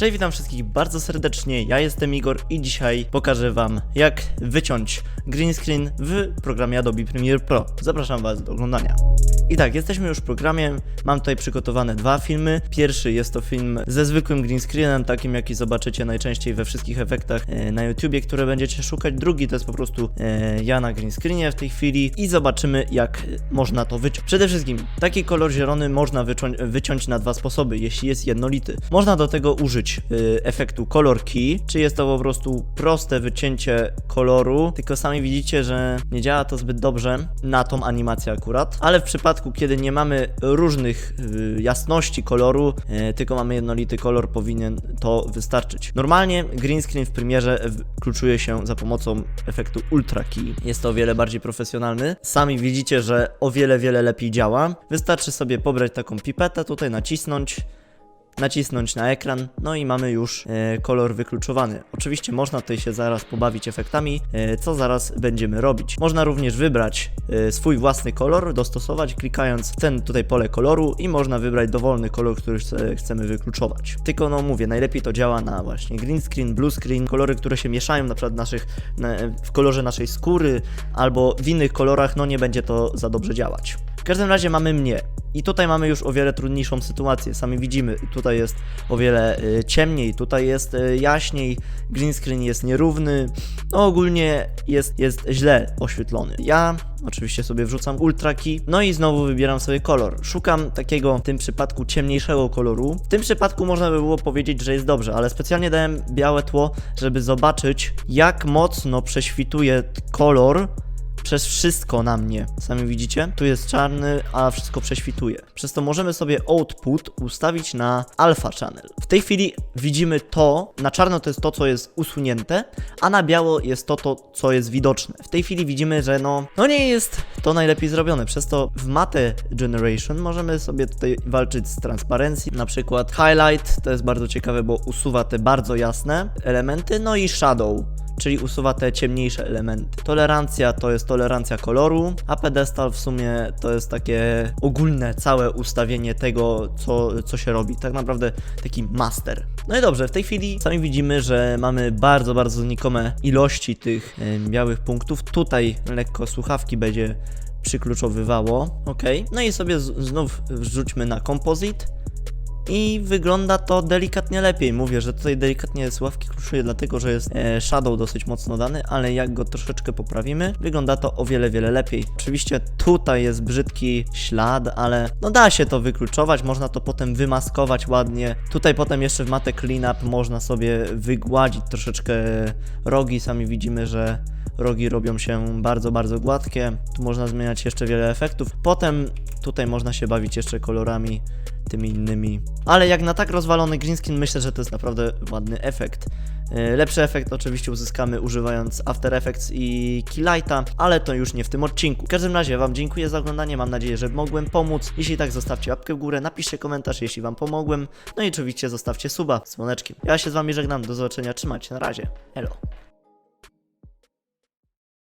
Cześć, witam wszystkich bardzo serdecznie, ja jestem Igor i dzisiaj pokażę wam jak wyciąć green screen w programie Adobe Premiere Pro. Zapraszam was do oglądania. I tak, jesteśmy już w programie, mam tutaj przygotowane dwa filmy. Pierwszy jest to film ze zwykłym green screenem, takim jaki zobaczycie najczęściej we wszystkich efektach e, na YouTubie, które będziecie szukać. Drugi to jest po prostu e, ja na green screenie w tej chwili i zobaczymy jak można to wyciąć. Przede wszystkim taki kolor zielony można wyciąć, wyciąć na dwa sposoby, jeśli jest jednolity. Można do tego użyć e, efektu color key, czy jest to po prostu proste wycięcie koloru, tylko sami widzicie, że nie działa to zbyt dobrze na tą animację akurat, ale w przypadku, kiedy nie mamy różnych y, jasności koloru, y, tylko mamy jednolity kolor, powinien to wystarczyć. Normalnie green screen w Premierze kluczuje się za pomocą efektu Ultra Key. Jest to o wiele bardziej profesjonalny. Sami widzicie, że o wiele, wiele lepiej działa. Wystarczy sobie pobrać taką pipetę, tutaj nacisnąć, nacisnąć na ekran, no i mamy już e, kolor wykluczowany. Oczywiście można tutaj się zaraz pobawić efektami, e, co zaraz będziemy robić. Można również wybrać e, swój własny kolor, dostosować klikając ten tutaj pole koloru i można wybrać dowolny kolor, który chce, chcemy wykluczować. Tylko no mówię, najlepiej to działa na właśnie green screen, blue screen, kolory, które się mieszają na przykład naszych, na, w kolorze naszej skóry albo w innych kolorach, no nie będzie to za dobrze działać. W każdym razie mamy mnie. I tutaj mamy już o wiele trudniejszą sytuację. Sami widzimy, tutaj jest o wiele y, ciemniej, tutaj jest y, jaśniej, green screen jest nierówny, no ogólnie jest, jest źle oświetlony. Ja oczywiście sobie wrzucam ultra key, no i znowu wybieram sobie kolor. Szukam takiego w tym przypadku ciemniejszego koloru. W tym przypadku można by było powiedzieć, że jest dobrze, ale specjalnie dałem białe tło, żeby zobaczyć jak mocno prześwituje kolor przez wszystko na mnie. Sami widzicie? Tu jest czarny, a wszystko prześwituje. Przez to możemy sobie output ustawić na alpha channel. W tej chwili widzimy to, na czarno to jest to, co jest usunięte, a na biało jest to, to co jest widoczne. W tej chwili widzimy, że no, no nie jest to najlepiej zrobione. Przez to w Mate Generation możemy sobie tutaj walczyć z transparencji. Na przykład highlight, to jest bardzo ciekawe, bo usuwa te bardzo jasne elementy, no i shadow czyli usuwa te ciemniejsze elementy. Tolerancja to jest tolerancja koloru, a pedestal w sumie to jest takie ogólne, całe ustawienie tego, co, co się robi. Tak naprawdę taki master. No i dobrze, w tej chwili sami widzimy, że mamy bardzo, bardzo znikome ilości tych białych punktów. Tutaj lekko słuchawki będzie przykluczowywało, ok. No i sobie znów wrzućmy na composite. I wygląda to delikatnie lepiej. Mówię, że tutaj delikatnie sławki kluczuje, dlatego że jest e, shadow dosyć mocno dany, ale jak go troszeczkę poprawimy, wygląda to o wiele, wiele lepiej. Oczywiście tutaj jest brzydki ślad, ale no da się to wykluczować, można to potem wymaskować ładnie. Tutaj potem jeszcze w Mate Cleanup można sobie wygładzić troszeczkę rogi. Sami widzimy, że rogi robią się bardzo, bardzo gładkie. Tu można zmieniać jeszcze wiele efektów. Potem tutaj można się bawić jeszcze kolorami tymi innymi. Ale jak na tak rozwalony green screen, myślę, że to jest naprawdę ładny efekt. Yy, Lepszy efekt oczywiście uzyskamy używając After Effects i Keylighta, ale to już nie w tym odcinku. W każdym razie Wam dziękuję za oglądanie, mam nadzieję, że mogłem pomóc. Jeśli tak, zostawcie łapkę w górę, napiszcie komentarz, jeśli Wam pomogłem. No i oczywiście zostawcie suba z dzwoneczkiem. Ja się z Wami żegnam, do zobaczenia, trzymajcie, na razie. Elo.